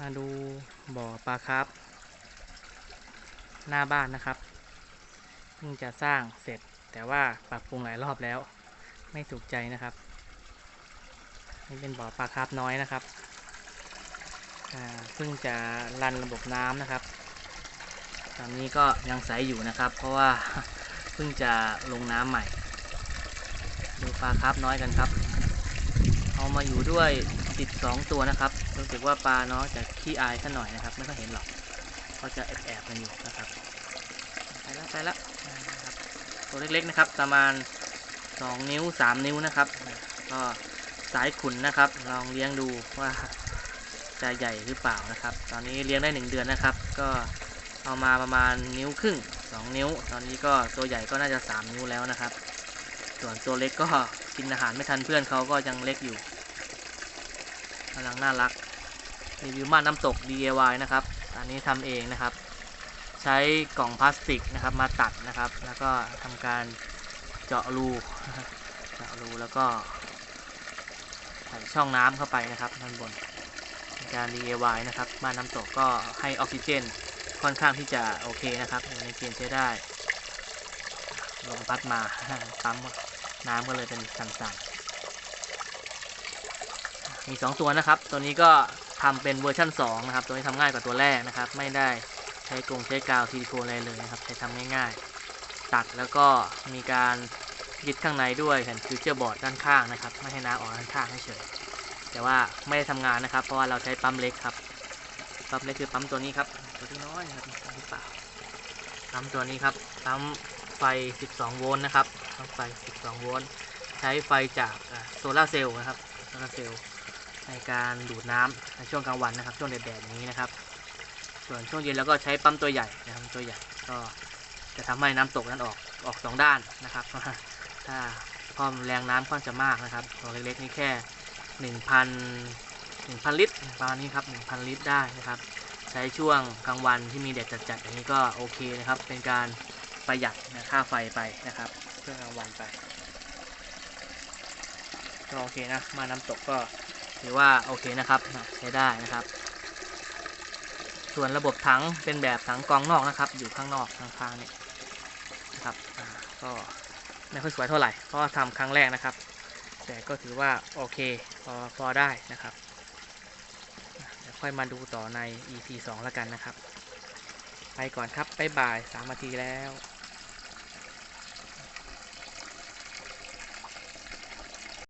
มาดูบ่อปลาครับ หน้าบ้านนะครับเพิ่งจะสร้างเสร็จแต่ว่าปรับปรุงหลายรอบแล้ว ไม่ถูกใจนะครับนี่เป็นบ่อปลาครับน้อยนะครับเพิ่งจะรันระบบน้ำนะครับ ตอนนี้ก็ยังใสอยู่นะครับ เพราะว่าเพิ่งจะลงน้ำใหม่ ดูปลาครับน้อยกันครับ เอามาอยู่ด้วย 12ตัวนะครับรู้สึกว่าปลาน้องจะขี้อายซะหน่อยนะครับ ไม่ค่อยเห็นหรอกเขาจะแอบแอบๆกันอยู่นะครับไปแล้วไปแล้วนะครับตัวเล็กๆนะครับ ประมาณ 2 นิ้ว 3 นิ้วนะครับ ก็สายขุนนะครับ ลองเลี้ยงดูว่าจะใหญ่หรือเปล่านะครับ ตอนนี้เลี้ยงได้ 1 เดือนนะครับ ก็เอามาประมาณนิ้วครึ่ง 2 นิ้ว ตอนนี้ก็ตัวใหญ่ก็น่าจะ 3 นิ้วแล้วนะครับ ส่วนตัวเล็กก็กินอาหารไม่ทันเพื่อนเขาก็ยังเล็กอยู่ กำลังน่ารักรีวิวม่านน้ำตก DIY นะครับอันนี้ทำเองนะครับ ใช้กล่องพลาสติกนะครับมาตัดนะครับ แล้วก็ทำการเจาะรูเจาะรูแล้วก็ใส่ช่องน้ำเข้าไปนะครับด้านบนการ DIY นะครับม่านน้ำตกก็ให้ออกซิเจนค่อนข้างที่จะโอเคนะครับอยู่ในเกณฑ์ใช้ได้ลมพัดมาปั๊มน้ำก็เลยเป็นสั่นๆ มี2ตัวนะครับ ตัวนี้ก็ทำเป็นเวอร์ชั่น2นะครับ ตัวนี้ทำง่ายกว่าตัวแรกนะครับ ไม่ได้ใช้กรงใช้กาวซิลิโคนอะไรเลยนะครับ ใช้ทำง่ายๆ ตัดแล้วก็มีการยึดข้างในด้วยแผ่นฟิวเจอร์บอร์ดด้านข้างนะครับ ไม่ให้น้ำออกด้านข้างเฉยแต่ว่าไม่ได้ทำงานนะครับ เพราะว่าเราใช้ปั๊มเล็กครับ ปั๊มเล็กคือปั๊มตัวนี้ครับ ตัวที่น้อยครับหรือเปล่า ปั๊มตัวนี้ครับ ปั๊มไฟ 12 โวลต์นะครับ ปั๊มไฟ 12 โวลต์ ใช้ไฟจากโซลาร์เซลล์นะครับ โซลาร์เซลล์ ในการดูดน้ำในช่วงกลางวันนะครับ ช่วงแดดๆอย่างนี้นะครับ ส่วนช่วงเย็นเราก็ใช้ปั๊มตัวใหญ่นะครับตัวใหญ่ก็จะทำให้น้ำตกนั้นออกออกสองด้านนะครับ ถ้าพอมแรงน้ำค่อนจะมากนะครับตัวเล็กๆนี่แค่1,000 1,000ลิตรประมาณนี้ครับ1,000ลิตรได้นะครับ ใช้ช่วงกลางวันที่มีแดดจัดๆอย่างนี้ก็โอเคนะครับ เป็นการประหยัดค่าไฟไปนะครับช่วงกลางวันไปก็โอเคนะมาน้ำตกก็ ถือว่าโอเคนะครับใช้ได้นะครับ ส่วนระบบถังเป็นแบบถังกองนอกนะครับ อยู่ข้างนอกข้างๆนี่นะครับก็ไม่ค่อยสวยเท่าไหร่เพราะทำครั้งแรกนะครับ แต่ก็ถือว่าโอเคพอพอได้นะครับเดี๋ยวค่อยมาดูต่อใน EP 2 แล้วกันนะครับ ไปก่อนครับบ๊ายบาย3นาทีแล้ว